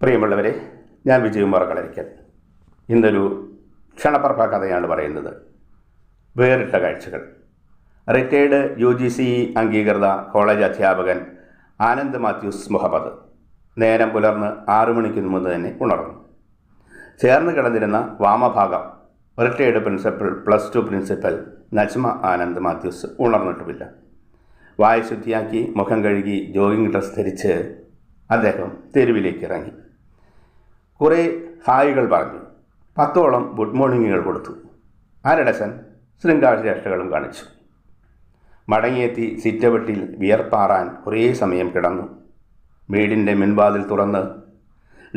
പ്രിയമുള്ളവരെ ഞാൻ വിജയകുമാർ കളരിക്കൽ ഇന്നൊരു ക്ഷണപ്രഭ കഥയാണ് പറയുന്നത്. വേറിട്ട കാഴ്ചകൾ. റിട്ടയേർഡ് യു ജി സി അംഗീകൃത കോളേജ് അധ്യാപകൻ ആനന്ദ് മാത്യൂസ് മുഹമ്മദ് നേരം പുലർന്ന് ആറു മണിക്ക് മുമ്പ് തന്നെ ഉണർന്നു. ചേർന്ന് കിടന്നിരുന്ന വാമഭാഗം retired principal plus two principal Najma Anand Mathews ഉണർന്നിട്ടുമില്ല. വായ ശുദ്ധിയാക്കി മുഖം കഴുകി ജോഗിംഗ് ഡ്രസ് ധരിച്ച് അദ്ദേഹം തെരുവിലേക്ക് ഇറങ്ങി കുറേ ഹായികൾ പറഞ്ഞു. പത്തോളം ഗുഡ് മോർണിംഗുകൾ കൊടുത്തു. ആരടസൻ ശൃംഗാരചേഷ്ടകളും കാണിച്ചു. മടങ്ങിയെത്തി സിറ്റവട്ടിൽ വിയർപ്പാറാൻ കുറേ സമയം കിടന്നു. വീടിന്റെ മുൻവാതിൽ തുറന്ന്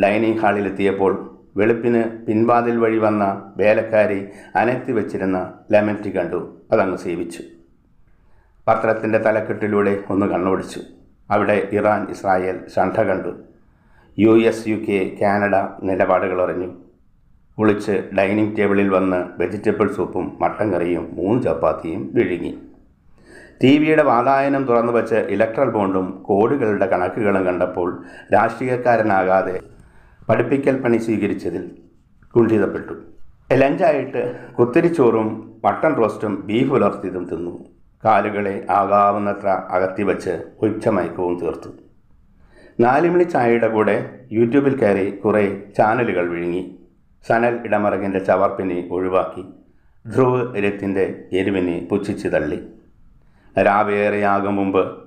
ഡൈനിങ് ഹാളിലെത്തിയപ്പോൾ വെളുപ്പിന് പിൻവാതിൽ വഴി വന്ന വേലക്കാരി അനത്തി വച്ചിരുന്ന വെച്ചിരുന്ന ടീ കണ്ടു. അതങ്ങ് സേവിച്ചു. പത്രത്തിന്റെ തലക്കെട്ടിലൂടെ ഒന്ന് കണ്ണോടിച്ചു. അവിടെ ഇറാൻ ഇസ്രായേൽ ഷണ്ഠ കണ്ടു. U S U K Canada നിലപാടുകൾ അറിഞ്ഞു. കുളിച്ച് ഡൈനിങ് ടേബിളിൽ വന്ന് വെജിറ്റബിൾ സൂപ്പും മട്ടൻ കറിയും മൂന്ന് ചപ്പാത്തിയും വിഴുങ്ങി. ടി വിയുടെ വാതായനം തുറന്നു വച്ച് ഇലക്ട്രൽ ബോണ്ടും കോടികളുടെ കണക്കുകളും കണ്ടപ്പോൾ രാഷ്ട്രീയക്കാരനാകാതെ പഠിപ്പിക്കൽ പണി സ്വീകരിച്ചതിൽ കുണ്ഠിതപ്പെട്ടു. ലഞ്ചായിട്ട് കുത്തിരിച്ചോറും മട്ടൺ റോസ്റ്റും ബീഫ് പുലർത്തിയതും തിന്നു. കാലുകളെ ആകാവുന്നത്ര അകത്തി വച്ച് ഉച്ചമയക്കവും തീർത്തു. നാലുമണി ചായയുടെ കൂടെ യൂട്യൂബിൽ കയറി കുറേ ചാനലുകൾ വിഴുങ്ങി. സനൽ ഇടമറകിന്റെ ചവർപ്പിനെ ഒഴിവാക്കി. ധ്രുവ് രത്തിന്റെ എരിവിനെ പുച്ഛിച്ച് തള്ളി. രാവേറെയാകും മുമ്പ്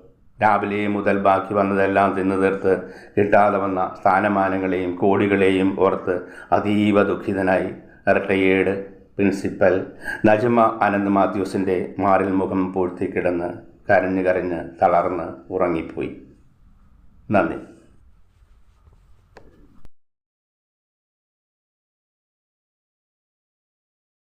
രാവിലെ മുതൽ ബാക്കി വന്നതെല്ലാം തിന്നു തീർത്ത് കിട്ടാതെ വന്ന സ്ഥാനമാനങ്ങളെയും കോടികളെയും ഓർത്ത് അതീവ ദുഃഖിതനായി റിട്ടയേർഡ് പ്രിൻസിപ്പൽ നജ്മ അനന്ത് മാത്യൂസിന്റെ മാറിൽ മുഖം പൂഴ്ത്തി കിടന്ന് കരഞ്ഞ് കരഞ്ഞ് തളർന്ന് ഉറങ്ങിപ്പോയി. നന്ദി.